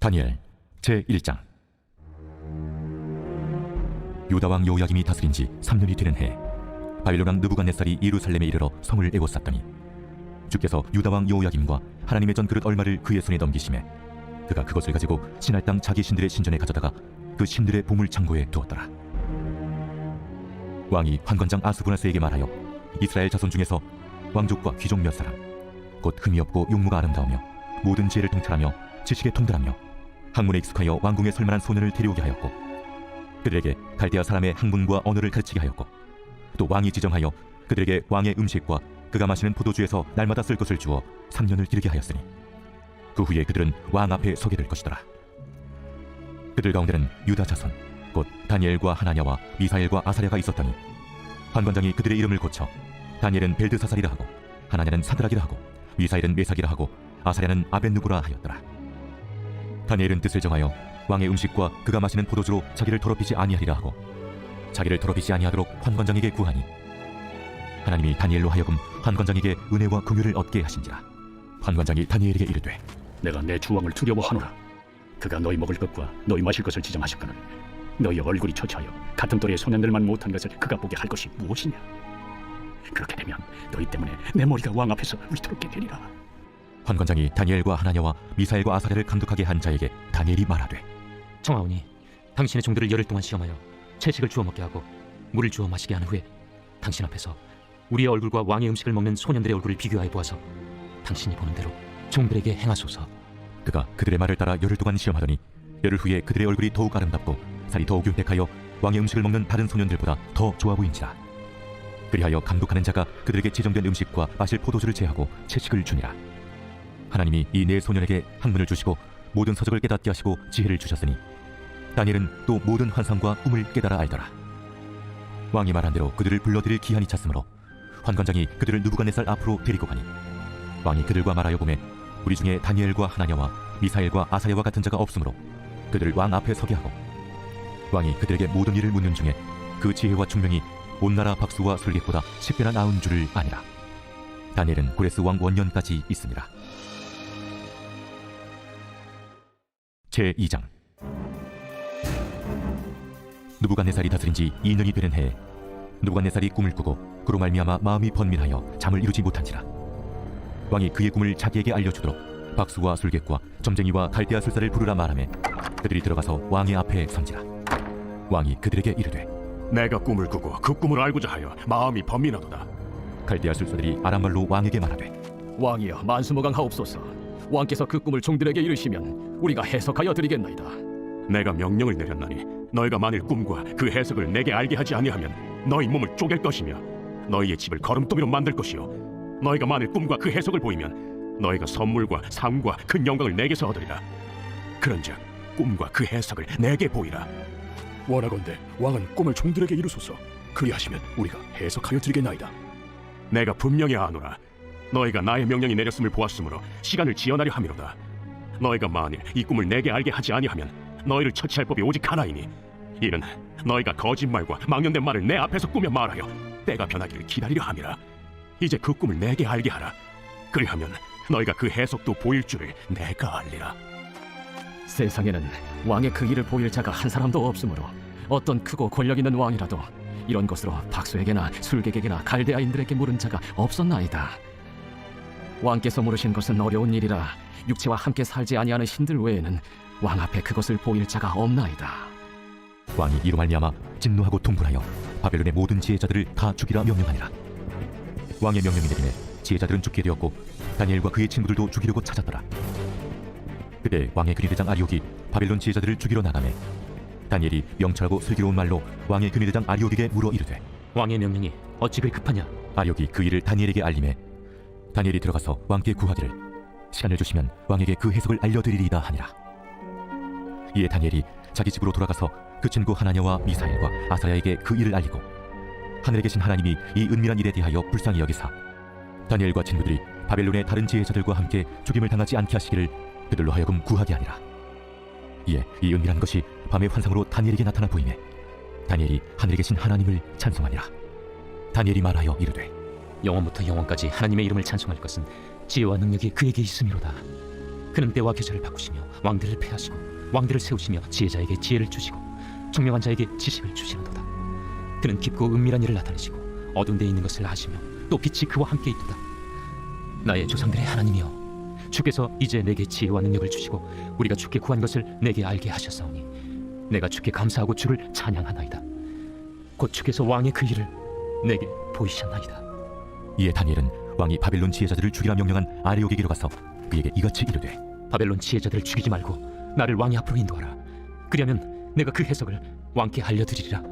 다니엘 제 1장. 유다 왕 요야김이 다스린 지 3년이 되는 해 바빌론 왕 느부갓네살이 예루살렘에 이르러 성을 에워쌌더니 주께서 유다 왕 요야김과 하나님의 전 그릇 얼마를 그의 손에 넘기심에 그가 그것을 가지고 신할 땅 자기 신들의 신전에 가져다가 그 신들의 보물 창고에 두었더라. 왕이 환관장 아스부나스에게 말하여 이스라엘 자손 중에서 왕족과 귀족 몇 사람 곧 흠이 없고 용모가 아름다우며 모든 지혜를 통찰하며 지식에 통달하며 학문에 익숙하여 왕궁에 설만한 소년을 데려오게 하였고 그들에게 갈대아 사람의 학문과 언어를 가르치게 하였고 또 왕이 지정하여 그들에게 왕의 음식과 그가 마시는 포도주에서 날마다 쓸 것을 주어 3년을 기르게 하였으니 그 후에 그들은 왕 앞에 서게 될 것이더라. 그들 가운데는 유다 자손 곧 다니엘과 하나냐와 미사엘과 아사랴가 있었더니 관관장이 그들의 이름을 고쳐 다니엘은 벨드사살이라 하고 하나냐는 사드락이라 하고 미사엘은 메삭이라 하고 아사랴는 아벤누고라 하였더라 다니엘은 뜻을 정하여 왕의 음식과 그가 마시는 포도주로 자기를 더럽히지 아니하리라 하고 자기를 더럽히지 아니하도록 환관장에게 구하니 하나님이 다니엘로 하여금 환관장에게 은혜와 긍휼을 얻게 하신지라 환관장이 다니엘에게 이르되 내가 내 주왕을 두려워하노라. 그가 너희 먹을 것과 너희 마실 것을 지정하셨거늘 너희 얼굴이 처치하여 같은 또래의 소년들만 못한 것을 그가 보게 할 것이 무엇이냐? 그렇게 되면 너희 때문에 내 머리가 왕 앞에서 위태롭게 되리라. 환관장이 다니엘과 하나냐와 미사엘과 아사랴를 감독하게 한 자에게 다니엘이 말하되 청하오니 당신의 종들을 열흘 동안 시험하여 채식을 주어 먹게 하고 물을 주어 마시게 한 후에 당신 앞에서 우리의 얼굴과 왕의 음식을 먹는 소년들의 얼굴을 비교하여 보아서 당신이 보는 대로 종들에게 행하소서. 그가 그들의 말을 따라 열흘 동안 시험하더니 열흘 후에 그들의 얼굴이 더욱 아름답고 살이 더욱 윤택하여 왕의 음식을 먹는 다른 소년들보다 더 좋아 보인지라 그리하여 감독하는 자가 그들에게 지정된 음식과 마실 포도주를 제하고 채식을 주니라 하나님이 이 네 소년에게 학문을 주시고 모든 서적을 깨닫게 하시고 지혜를 주셨으니 다니엘은 또 모든 환상과 꿈을 깨달아 알더라. 왕이 말한 대로 그들을 불러들일 기한이 찼으므로 환관장이 그들을 누부갓네살 앞으로 데리고 가니 왕이 그들과 말하여 보매 우리 중에 다니엘과 하나냐와 미사엘과 아사야와 같은 자가 없으므로 그들을 왕 앞에 서게 하고 왕이 그들에게 모든 일을 묻는 중에 그 지혜와 총명이 온 나라 박수와 술객보다 십배나 나은 줄을 아니라 다니엘은 고레스 왕 원년까지 있습니다 제 2장 누부갓네살이 다스린 지 2년이 되는 해에 누부갓네살이 꿈을 꾸고 그로 말미암아 마음이 번민하여 잠을 이루지 못한지라 왕이 그의 꿈을 자기에게 알려주도록 박수와 술객과 점쟁이와 갈대아 술사를 부르라 말하매 그들이 들어가서 왕의 앞에 선지라 왕이 그들에게 이르되 내가 꿈을 꾸고 그 꿈을 알고자 하여 마음이 번민하도다. 갈대아 술사들이 아람말로 왕에게 말하되 왕이여 만수무강하옵소서. 왕께서 그 꿈을 종들에게 이르시면 우리가 해석하여 드리겠나이다. 내가 명령을 내렸나니 너희가 만일 꿈과 그 해석을 내게 알게 하지 아니하면 너희 몸을 쪼갤 것이며 너희의 집을 거름더미로 만들 것이요 너희가 만일 꿈과 그 해석을 보이면 너희가 선물과 상과 큰 영광을 내게서 얻으리라. 그런즉 꿈과 그 해석을 내게 보이라. 원하건대 왕은 꿈을 종들에게 이루소서 그리하시면 우리가 해석하여 드리겠나이다 내가 분명히 아노라. 너희가 나의 명령이 내렸음을 보았으므로 시간을 지연하려 함이로다. 너희가 만일 이 꿈을 내게 알게 하지 아니하면 너희를 처치할 법이 오직 하나이니 이는 너희가 거짓말과 망령된 말을 내 앞에서 꾸며 말하여 때가 변하기를 기다리려 함이라. 이제 그 꿈을 내게 알게 하라. 그리하면 너희가 그 해석도 보일 줄을 내가 알리라. 세상에는 왕의 그 일을 보일 자가 한 사람도 없으므로 어떤 크고 권력 있는 왕이라도 이런 것으로 박수에게나 술객에게나 갈대아인들에게 물은 자가 없었나이다. 왕께서 물으신 것은 어려운 일이라 육체와 함께 살지 아니하는 신들 외에는 왕 앞에 그것을 보일 자가 없나이다. 왕이 이로 말미암아 진노하고 통분하여 바벨론의 모든 지혜자들을 다 죽이라 명령하니라 왕의 명령이 내림에 지혜자들은 죽게 되었고 다니엘과 그의 친구들도 죽이려고 찾았더라 그때 왕의 근위대장 아리옥이 바벨론 지혜자들을 죽이러 나가매 다니엘이 명철하고 슬기로운 말로 왕의 근위대장 아리옥에게 물어 이르되 왕의 명령이 어찌 그리 급하냐? 아리옥이 그 일을 다니엘에게 알림해 다니엘이 들어가서 왕께 구하기를. 시간을 주시면 왕에게 그 해석을 알려드리리이다 하니라. 이에 다니엘이 자기 집으로 돌아가서 그 친구 하나냐와 미사엘과 아사야에게 그 일을 알리고 하늘에 계신 하나님이 이 은밀한 일에 대하여 불쌍히 여기사 다니엘과 친구들이 바벨론의 다른 지혜자들과 함께 죽임을 당하지 않게 하시기를 그들로 하여금 구하게 하니라. 이에 이 은밀한 것이 밤의 환상으로 다니엘에게 나타나 보이매 다니엘이 하늘에 계신 하나님을 찬송하니라. 다니엘이 말하여 이르되 영원부터 영원까지 하나님의 이름을 찬송할 것은 지혜와 능력이 그에게 있음이로다. 그는 때와 계절을 바꾸시며 왕들을 패하시고 왕들을 세우시며 지혜자에게 지혜를 주시고 총명한 자에게 지식을 주시는도다. 그는 깊고 은밀한 일을 나타내시고 어두운 데 있는 것을 아시며 또 빛이 그와 함께 있도다. 나의 조상들의 하나님이여 주께서 이제 내게 지혜와 능력을 주시고 우리가 주께 구한 것을 내게 알게 하셨사오니 내가 주께 감사하고 주를 찬양하나이다. 곧 주께서 왕의 그 일을 내게 보이셨나이다. 이에 다니엘은 왕이 바빌론 지혜자들을 죽이라 명령한 아레오에게로 가서 그에게 이같이 이르되 바벨론 지혜자들을 죽이지 말고 나를 왕의 앞으로 인도하라. 그리하면 내가 그 해석을 왕께 알려드리리라.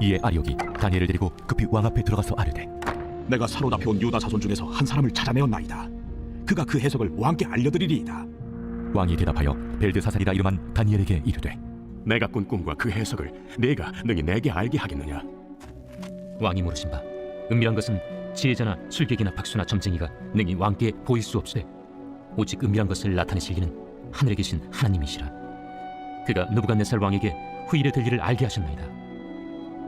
이에 아리옥이 다니엘을 데리고 급히 왕 앞에 들어가서 아뢰되 내가 사로잡혀 온 유다 자손 중에서 한 사람을 찾아내었나이다. 그가 그 해석을 왕께 알려드리리이다. 왕이 대답하여 벨드사살이라 이름한 다니엘에게 이르되 내가 꾼 꿈과 그 해석을 네가 능히 내게 알게 하겠느냐? 왕이 물으신 바 은밀한 것은 지혜자나 술객이나 박수나 점쟁이가 능히 왕께 보일 수 없으되 오직 은밀한 것을 나타내실 이는 하늘에 계신 하나님이시라. 그가 느부갓네살 왕에게 후일에 될 일을 알게 하셨나이다.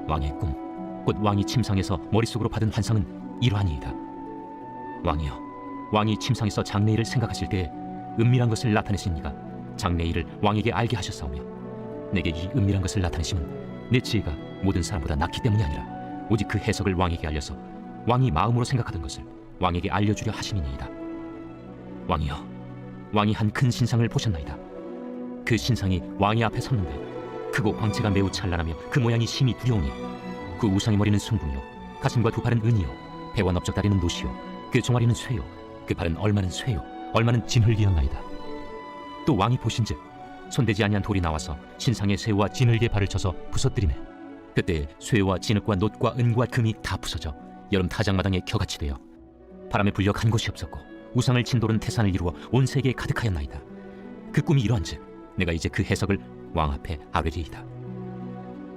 왕의 꿈 곧 왕이 침상에서 머릿속으로 받은 환상은 이러하니이다. 왕이여 왕이 침상에서 장래일을 생각하실 때에 은밀한 것을 나타내신 이가 장래일을 왕에게 알게 하셨사오며 내게 이 은밀한 것을 나타내심은 내 지혜가 모든 사람보다 낫기 때문이 아니라 오직 그 해석을 왕에게 알려서 왕이 마음으로 생각하던 것을 왕에게 알려주려 하심이니이다. 왕이여, 왕이 한 큰 신상을 보셨나이다. 그 신상이 왕의 앞에 섰는데 크고 광채가 매우 찬란하며 그 모양이 심히 두려우니 그 우상의 머리는 순금이요 가슴과 두 팔은 은이요 배와 넓적다리는 노시요 그 종아리는 쇠요 그 발은 얼마는 쇠요 얼마는 진흙이었나이다. 또 왕이 보신즉 손대지 아니한 돌이 나와서 신상의 쇠와 진흙의 발을 쳐서 부서뜨리네. 그때 쇠와 진흙과 놋과 은과 금이 다 부서져 여름 타작마당에 겨같이 되어 바람에 불려 간 곳이 없었고 우상을 친 돌은 태산을 이루어 온 세계에 가득하였나이다. 그 꿈이 이러한즉 내가 이제 그 해석을 왕 앞에 아뢰리이다.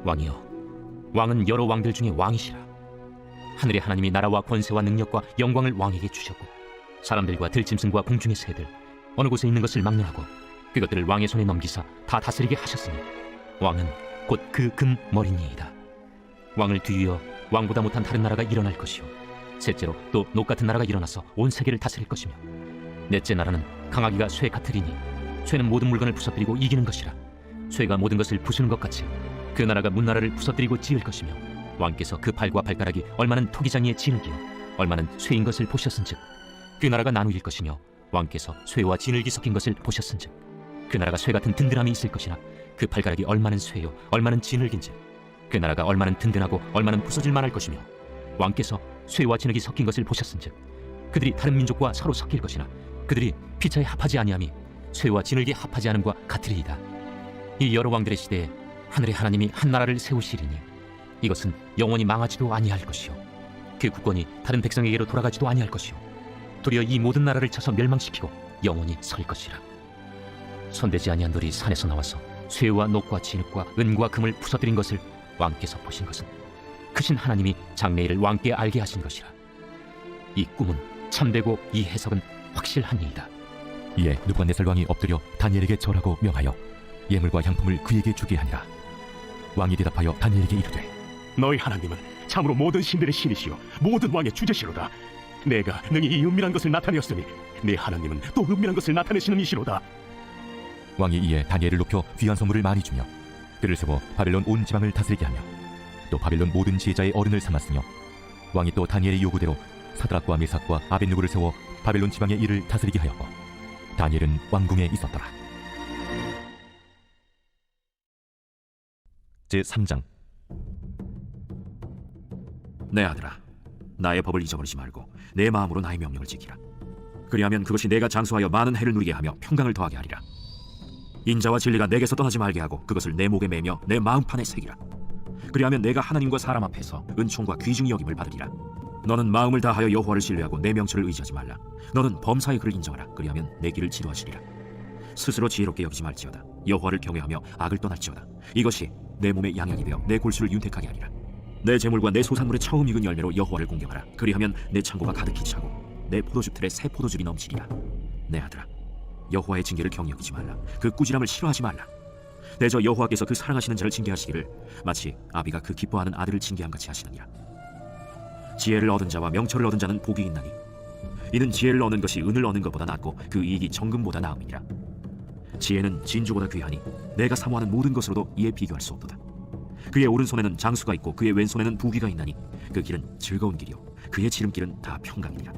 왕이여, 왕은 여러 왕들 중에 왕이시라. 하늘의 하나님이 나라와 권세와 능력과 영광을 왕에게 주셨고 사람들과 들짐승과 공중의 새들 어느 곳에 있는 것을 막론하고 그것들을 왕의 손에 넘기사 다 다스리게 하셨으니 왕은 곧 그 금 머리니이다. 왕을 뒤이어 왕보다 못한 다른 나라가 일어날 것이요. 셋째로 또 녹 같은 나라가 일어나서 온 세계를 다스릴 것이며 넷째 나라는 강하기가 쇠 같으리니 쇠는 모든 물건을 부서뜨리고 이기는 것이라. 쇠가 모든 것을 부수는 것 같이 그 나라가 문나라를 부서뜨리고 지을 것이며 왕께서 그 발과 발가락이 얼마는 토기장이의 진흙이요. 얼마는 쇠인 것을 보셨은즉 그 나라가 나누일 것이며 왕께서 쇠와 진흙이 섞인 것을 보셨은즉 그 나라가 쇠 같은 든든함이 있을 것이나 그 발가락이 얼마는 쇠요 얼마는 진흙인즉 그 나라가 얼마는 든든하고 얼마는 부서질 만할 것이며 왕께서 쇠와 진흙이 섞인 것을 보셨은즉 그들이 다른 민족과 서로 섞일 것이나 그들이 피차에 합하지 아니함이 쇠와 진흙이 합하지 않음과 같으리이다. 이 여러 왕들의 시대에 하늘의 하나님이 한 나라를 세우시리니 이것은 영원히 망하지도 아니할 것이요 그 국권이 다른 백성에게로 돌아가지도 아니할 것이요 도리어 이 모든 나라를 쳐서 멸망시키고 영원히 설 것이라. 손대지 아니한 돌이 산에서 나와서 쇠와 녹과 진흙과 은과 금을 부서뜨린 것을 왕께서 보신 것은 크신 하나님이 장래일을 왕께 알게 하신 것이라 이 꿈은 참되고 이 해석은 확실하니이다 이에 느부갓네살 왕이 엎드려 다니엘에게 절하고 명하여 예물과 향품을 그에게 주게 하니라 왕이 대답하여 다니엘에게 이르되 너희 하나님은 참으로 모든 신들의 신이시요 모든 왕의 주제시로다. 내가 능히 이 은밀한 것을 나타내었으니 네 하나님은 또 은밀한 것을 나타내시는 이시로다. 왕이 이에 다니엘을 높여 귀한 선물을 많이 주며 그를 세워 바벨론 온 지방을 다스리게 하며 또 바벨론 모든 지혜자의 어른을 삼았으며 왕이 또 다니엘의 요구대로 사드락과 메삭과 아벤누고를 세워 바벨론 지방의 일을 다스리게 하였고 다니엘은 왕궁에 있었더라 제 3장 내 아들아, 나의 법을 잊어버리지 말고 내 마음으로 나의 명령을 지키라. 그리하면 그것이 내가 장수하여 많은 해를 누리게 하며 평강을 더하게 하리라. 인자와 진리가 내게서 떠나지 말게 하고 그것을 내 목에 매며 내 마음판에 새기라. 그리하면 내가 하나님과 사람 앞에서 은총과 귀중히 여김을 받으리라. 너는 마음을 다하여 여호와를 신뢰하고 내 명철을 의지하지 말라. 너는 범사의 그를 인정하라. 그리하면 내 길을 지도하시리라. 스스로 지혜롭게 여기지 말지어다. 여호와를 경외하며 악을 떠날지어다. 이것이 내 몸의 양약이 되어 내 골수를 윤택하게 하리라. 내 재물과 내 소산물의 처음 익은 열매로 여호와를 공경하라. 그리하면 내 창고가 가득히 차고 내 포도주 틀에 새 포도주이 넘치리라. 내 아들아, 여호와의 징계를 경여기지 말라. 그 꾸지람을 싫어하지 말라. 내저 여호와께서 그 사랑하시는 자를 징계하시기를 마치 아비가 그 기뻐하는 아들을 징계함 같이 하시느니라. 지혜를 얻은 자와 명철을 얻은 자는 복이 있나니 이는 지혜를 얻는 것이 은을 얻는 것보다 낫고 그 이익이 정금보다 나음이니라. 지혜는 진주보다 귀하니 내가 사모하는 모든 것으로도 이에 비교할 수 없도다. 그의 오른손에는 장수가 있고 그의 왼손에는 부귀가 있나니 그 길은 즐거운 길이요 그의 지름길은 다 평강이니라.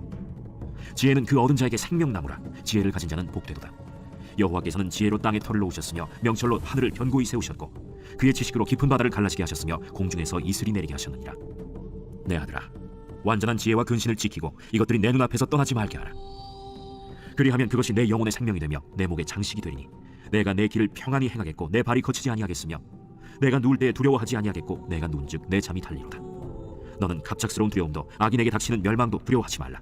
지혜는 그 얻은 자에게 생명나무라 지혜를 가진 자는 복되도다. 여호와께서는 지혜로 땅에 털을 놓으셨으며 명철로 하늘을 견고히 세우셨고 그의 지식으로 깊은 바다를 갈라지게 하셨으며 공중에서 이슬이 내리게 하셨느니라. 내 아들아, 완전한 지혜와 근신을 지키고 이것들이 내 눈앞에서 떠나지 말게 하라. 그리하면 그것이 내 영혼의 생명이 되며 내 목의 장식이 되리니 내가 내 길을 평안히 행하겠고 내 발이 거치지 아니하겠으며 내가 누울 때에 두려워하지 아니하겠고 내가 누운즉 내 잠이 달리로다. 너는 갑작스러운 두려움도 악인에게 닥치는 멸망도 두려워하지 말라.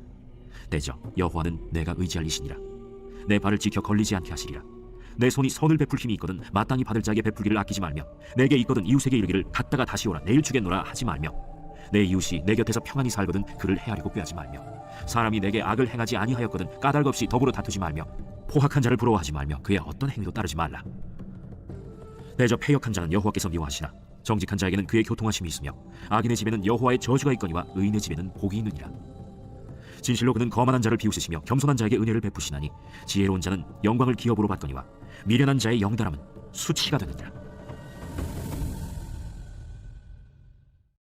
대저 여호와는 내가 의지할 이시니라. 내 발을 지켜 걸리지 않게 하시리라. 내 손이 선을 베풀 힘이 있거든 마땅히 받을 자에게 베풀기를 아끼지 말며 내게 있거든 이웃에게 이르기를 갔다가 다시 오라. 내일 주겠노라 하지 말며 내 이웃이 내 곁에서 평안히 살거든 그를 헤아리고 꾀하지 말며 사람이 내게 악을 행하지 아니하였거든 까닭 없이 더불어 다투지 말며 포악한 자를 부러워하지 말며 그의 어떤 행위도 따르지 말라. 대저 패역한 자는 여호와께서 미워하시나 정직한 자에게는 그의 교통하심이 있으며 악인의 집에는 여호와의 저주가 있거니와 의인의 집에는 복이 있느니라 진실로 그는 거만한 자를 비우시며 겸손한 자에게 은혜를 베푸시나니 지혜로운 자는 영광을 기업으로 받거니와 미련한 자의 영달함은 수치가 되느니라